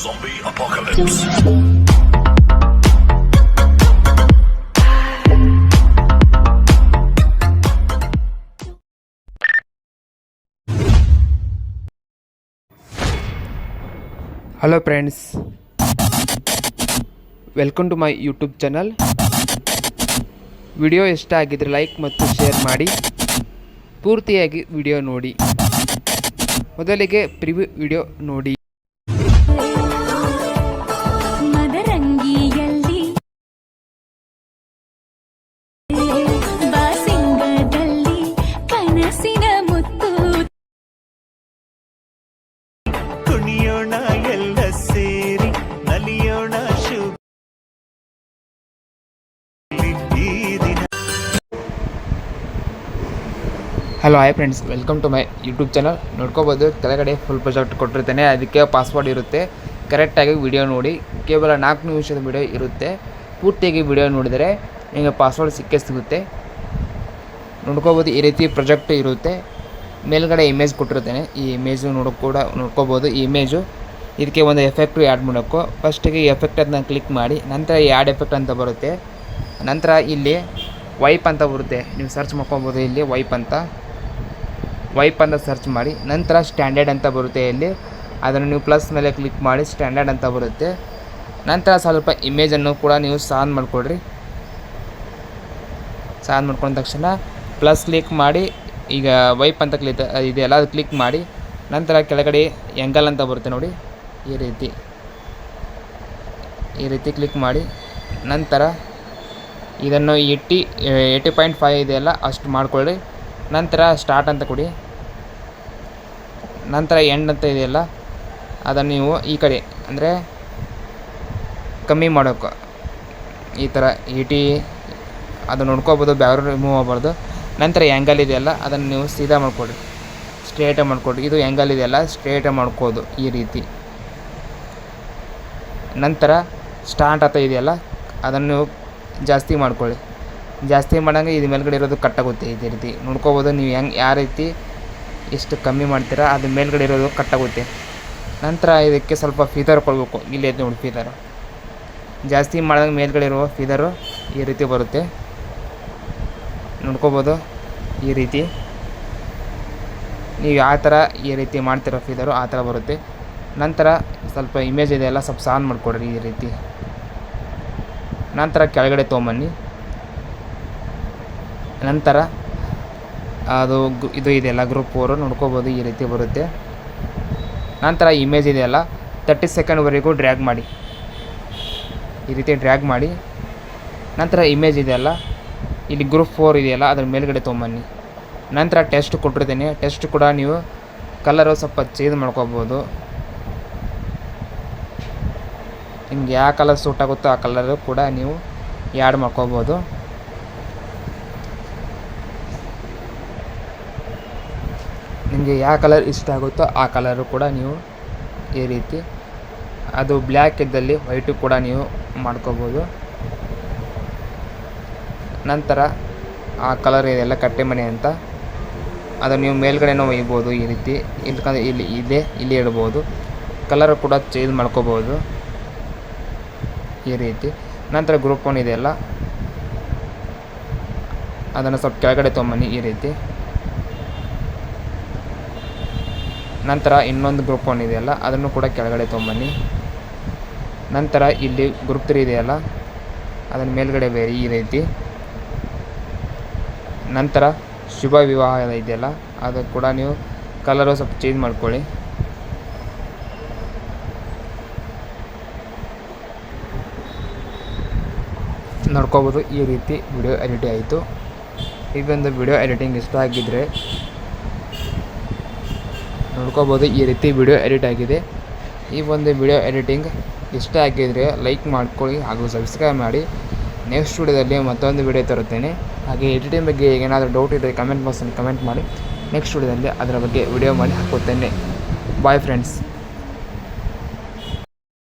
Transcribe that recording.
Zombie apocalypse. Hello friends welcome to my YouTube channel video ಇಷ್ಟ ಆಗಿದ್ರೆ like ಮತ್ತು share ಮಾಡಿ. ಪೂರ್ತಿಯಾಗಿ ವಿಡಿಯೋ ನೋಡಿ. ಮೊದಲಿಗೆ ಪ್ರಿವ್ಯೂ ವಿಡಿಯೋ ನೋಡಿ. ಎಲ್ಲ ಸೇರಿ ನಲಿಯೋಣ hello hi friends welcome to my YouTube channel ನೋಡ್ಕೋಬೋದು, ಕೆಳಗಡೆ ಫುಲ್ ಪ್ರಾಜೆಕ್ಟ್ ಕೊಟ್ಟಿರ್ತೇನೆ. ಅದಕ್ಕೆ ಪಾಸ್ವರ್ಡ್ ಇರುತ್ತೆ. ಕರೆಕ್ಟಾಗಿ ವಿಡಿಯೋ ನೋಡಿ. ಕೇವಲ ನಾಲ್ಕು ನಿಮಿಷದ ವಿಡಿಯೋ ಇರುತ್ತೆ. ಪೂರ್ತಿಯಾಗಿ ವಿಡಿಯೋ ನೋಡಿದರೆ ನಿಮಗೆ ಪಾಸ್ವರ್ಡ್ ಸಿಕ್ಕೇ ಸಿಗುತ್ತೆ. ನೋಡ್ಕೋಬೋದು, ಈ ರೀತಿ ಪ್ರಾಜೆಕ್ಟ್ ಇರುತ್ತೆ. ಮೇಲ್ಗಡೆ ಇಮೇಜ್ ಕೊಟ್ಟಿರ್ತೇನೆ ಈ ಇಮೇಜು ನೋಡೋ ಕೂಡ ನೋಡ್ಕೋಬೋದು. ಈ ಇಮೇಜು ಇದಕ್ಕೆ ಒಂದು ಎಫೆಕ್ಟ್ ಆ್ಯಡ್ ಮಾಡೋಕ್ಕೂ ಫಸ್ಟಿಗೆ ಎಫೆಕ್ಟ್ ಅದನ್ನ ಕ್ಲಿಕ್ ಮಾಡಿ, ನಂತರ ಈ ಆ್ಯಡ್ ಎಫೆಕ್ಟ್ ಅಂತ ಬರುತ್ತೆ. ನಂತರ ಇಲ್ಲಿ ವೈಪ್ ಅಂತ ಬರುತ್ತೆ. ನೀವು ಸರ್ಚ್ ಮಾಡ್ಕೊಬೋದು ಇಲ್ಲಿ ವೈಪ್ ಅಂತ. ವೈಪ್ ಅಂತ ಸರ್ಚ್ ಮಾಡಿ, ನಂತರ ಸ್ಟ್ಯಾಂಡರ್ಡ್ ಅಂತ ಬರುತ್ತೆ ಇಲ್ಲಿ. ಅದನ್ನು ನೀವು ಪ್ಲಸ್ ಮೇಲೆ ಕ್ಲಿಕ್ ಮಾಡಿ ಸ್ಟ್ಯಾಂಡರ್ಡ್ ಅಂತ ಬರುತ್ತೆ. ನಂತರ ಸ್ವಲ್ಪ ಇಮೇಜನ್ನು ಕೂಡ ನೀವು ಸಾನ್ ಮಾಡಿಕೊಡ್ರಿ ಸಾನ್ ಮಾಡ್ಕೊಂಡ ತಕ್ಷಣ ಪ್ಲಸ್ ಕ್ಲಿಕ್ ಮಾಡಿ ಈಗ ವೈಪ್ ಅಂತ ಕ್ಲಿಕ್ ಇದೆಯಲ್ಲ, ಅದು ಕ್ಲಿಕ್ ಮಾಡಿ, ನಂತರ ಕೆಳಗಡೆ ಎಂಗಲ್ ಅಂತ ಬರುತ್ತೆ ನೋಡಿ. ಈ ರೀತಿ. ಈ ರೀತಿ ಕ್ಲಿಕ್ ಮಾಡಿ, ನಂತರ ಇದನ್ನು ಏಯ್ಟಿ ಏಯ್ಟಿ ಪಾಯಿಂಟ್ ಫೈವ್ ಇದೆಯಲ್ಲ, ಅಷ್ಟು ಮಾಡ್ಕೊಳ್ಳಿ. ನಂತರ ಸ್ಟಾರ್ಟ್ ಅಂತ ಕೊಡಿ. ನಂತರ ಎಂಡ್ ಅಂತ ಇದೆಯಲ್ಲ, ಅದನ್ನು ನೀವು ಈ ಕಡೆ, ಅಂದರೆ ಕಮ್ಮಿ ಮಾಡೋಕ್ಕೆ ಈ ಥರ ಏಯ್ಟಿ ಅದು ನೋಡ್ಕೋಬೋದು ಬ್ಯಾಗ್ರೌಂಡ್ ರಿಮೂವ್ ಆಗ್ಬಾರ್ದು. ನಂತರ ಆ್ಯಂಗಲ್ ಇದೆಯಲ್ಲ, ಅದನ್ನು ನೀವು ಸೀದಾ ಮಾಡಿಕೊಡಿ. ಸ್ಟ್ರೇಟಾಗಿ ಮಾಡಿಕೊಡಿ. ಇದು ಆ್ಯಂಗಲ್ ಇದೆಯಲ್ಲ ಸ್ಟ್ರೇಟಾಗಿ ಮಾಡ್ಕೋದು ಈ ರೀತಿ. ನಂತರ ಸ್ಟಾರ್ಟ್ ಅಂತ ಇದೆಯಲ್ಲ, ಅದನ್ನು ಜಾಸ್ತಿ ಮಾಡ್ಕೊಳ್ಳಿ. ಜಾಸ್ತಿ ಮಾಡಂಗೆ ಇದು ಮೇಲ್ಗಡೆ ಇರೋದು ಕಟ್ಟಾಗುತ್ತೆ ಇದೇ ರೀತಿ. ನೋಡ್ಕೋಬೋದು ನೀವು ಹೆಂಗೆ, ಯಾವ ರೀತಿ ಎಷ್ಟು ಕಮ್ಮಿ ಮಾಡ್ತೀರಾ, ಅದು ಮೇಲ್ಗಡೆ ಇರೋದು ಕಟ್ಟಾಗುತ್ತೆ ನಂತರ ಇದಕ್ಕೆ ಸ್ವಲ್ಪ ಫೀದರ್ ಕೊಡಬೇಕು. ಇಲ್ಲಿ ನೋಡಿ ಫೀದರ್ ಜಾಸ್ತಿ ಮಾಡಿದಂಗೆ ಮೇಲ್ಗಡೆ ಇರುವ ಫೀದರು ಈ ರೀತಿ ಬರುತ್ತೆ. ನೋಡ್ಕೋಬೋದು ಈ ರೀತಿ. ನೀವು ಯಾವ ಥರ ಈ ರೀತಿ ಮಾಡ್ತಿರೋ ಫೀದರು ಆ ಥರ ಬರುತ್ತೆ. ನಂತರ ಸ್ವಲ್ಪ ಇಮೇಜ್ ಇದೆಯಲ್ಲ ಸ್ವಲ್ಪ ಸಾನ್ ಮಾಡಿಕೊಡ್ರಿ ಈ ರೀತಿ. ನಂತರ ಕೆಳಗಡೆ ತೊಗೊಂಬನ್ನಿ. ನಂತರ ಅದು ಇದು ಇದೆಯಲ್ಲ ಗ್ರೂಪ್ ಫೋರು ನೋಡ್ಕೋಬೋದು ಈ ರೀತಿ ಬರುತ್ತೆ. ನಂತರ ಇಮೇಜ್ ಇದೆಯಲ್ಲ ತರ್ಟಿ ಸೆಕೆಂಡ್ವರೆಗೂ ಡ್ರ್ಯಾಗ್ ಮಾಡಿ. ಈ ರೀತಿ ಡ್ರ್ಯಾಗ್ ಮಾಡಿ. ನಂತರ ಇಮೇಜ್ ಇದೆಯಲ್ಲ ಇಲ್ಲಿ ಗ್ರೂಪ್ ಫೋರ್ ಇದೆಯಲ್ಲ, ಅದ್ರ ಮೇಲ್ಗಡೆ ತೊಗೊಂಬನ್ನಿ. ನಂತರ ಟೆಸ್ಟ್ ಕೊಟ್ಟಿರ್ತೀನಿ. ಟೆಸ್ಟ್ ಕೂಡ ನೀವು ಕಲರು ಸ್ವಲ್ಪ ಚೇಂಜ್ ಮಾಡ್ಕೋಬೋದು. ನಿಮ್ಗೆ ಯಾವ ಕಲರ್ ಸೂಟ್ ಆಗುತ್ತೋ ಆ ಕಲರು ಕೂಡ ನೀವು ಆ್ಯಡ್ ಮಾಡ್ಕೋಬೋದು. ನಿಮಗೆ ಯಾವ ಕಲರ್ ಇಷ್ಟ ಆಗುತ್ತೋ ಆ ಕಲರು ಕೂಡ ನೀವು ಈ ರೀತಿ. ಅದು ಬ್ಲ್ಯಾಕ್ ಇದ್ದಲ್ಲಿ ವೈಟು ಕೂಡ ನೀವು ಮಾಡ್ಕೋಬೋದು. ನಂತರ ಆ ಕಲರ್ ಇದೆಲ್ಲ ಕಟ್ಟೆ ಮನೆ ಅಂತ. ಅದನ್ನು ನೀವು ಮೇಲ್ಗಡೆನೂ ಒಯ್ಬೋದು ಈ ರೀತಿ. ಇಲ್ಕಂದ್ರೆ ಇಲ್ಲಿ ಇದೆ, ಇಲ್ಲಿ ಇಡ್ಬೋದು ಕಲರ್ ಕೂಡ ಚೇಂಜ್ ಮಾಡ್ಕೋಬೋದು ಈ ರೀತಿ. ನಂತರ ಗ್ರೂಪ್ ಒನ್ ಇದೆಯಲ್ಲ ಅದನ್ನು ಸ್ವಲ್ಪ ಕೆಳಗಡೆ ತೊಗೊಂಬನ್ನಿ ಈ ರೀತಿ. ನಂತರ ಇನ್ನೊಂದು ಗ್ರೂಪ್ ಒನ್ ಇದೆಯಲ್ಲ ಅದನ್ನು ಕೂಡ ಕೆಳಗಡೆ ತೊಗೊಂಬನ್ನಿ ನಂತರ ಇಲ್ಲಿ ಗ್ರೂಪ್ ತ್ರೀ ಇದೆಯಲ್ಲ ಅದನ್ನು ಮೇಲ್ಗಡೆ ಬೇರೆ ಈ ರೀತಿ. ನಂತರ ಶುಭ ವಿವಾಹ ಇದೆಯಲ್ಲ, ಅದು ಕೂಡ ನೀವು ಕಲರು ಸ್ವಲ್ಪ ಚೇಂಜ್ ಮಾಡ್ಕೊಳ್ಳಿ. ನೋಡ್ಕೋಬೋದು, ಈ ರೀತಿ ವಿಡಿಯೋ ಎಡಿಟ್ ಆಯಿತು. ಒಂದು ವಿಡಿಯೋ ಎಡಿಟಿಂಗ್ ಇಷ್ಟ ಆಗಿದ್ದರೆ ನೋಡ್ಕೋಬೋದು, ಈ ರೀತಿ ವಿಡಿಯೋ ಎಡಿಟ್ ಆಗಿದೆ. ಈ ಒಂದು ವಿಡಿಯೋ ಎಡಿಟಿಂಗ್ ಇಷ್ಟ ಆಗಿದ್ದರೆ ಲೈಕ್ ಮಾಡ್ಕೊಳ್ಳಿ ಹಾಗೂ ಸಬ್ಸ್ಕ್ರೈಬ್ ಮಾಡಿ. ನೆಕ್ಸ್ಟ್ ವಿಡಿಯೋದಲ್ಲಿ ಮತ್ತೊಂದು ವಿಡಿಯೋ ತರುತ್ತೇನೆ. ಹಾಗೆ ಎಡಿಟಿಂಗ್ ಬಗ್ಗೆ ಏನಾದರೂ ಡೌಟ್ ಇದ್ದರೆ ಕಮೆಂಟ್ ಬಾಕ್ಸಲ್ಲಿ ಕಮೆಂಟ್ ಮಾಡಿ. ನೆಕ್ಸ್ಟ್ ವಿಡಿಯೋದಲ್ಲಿ ಅದರ ಬಗ್ಗೆ ವಿಡಿಯೋ ಮಾಡಿ ಹಾಕುತ್ತೇನೆ. Bye friends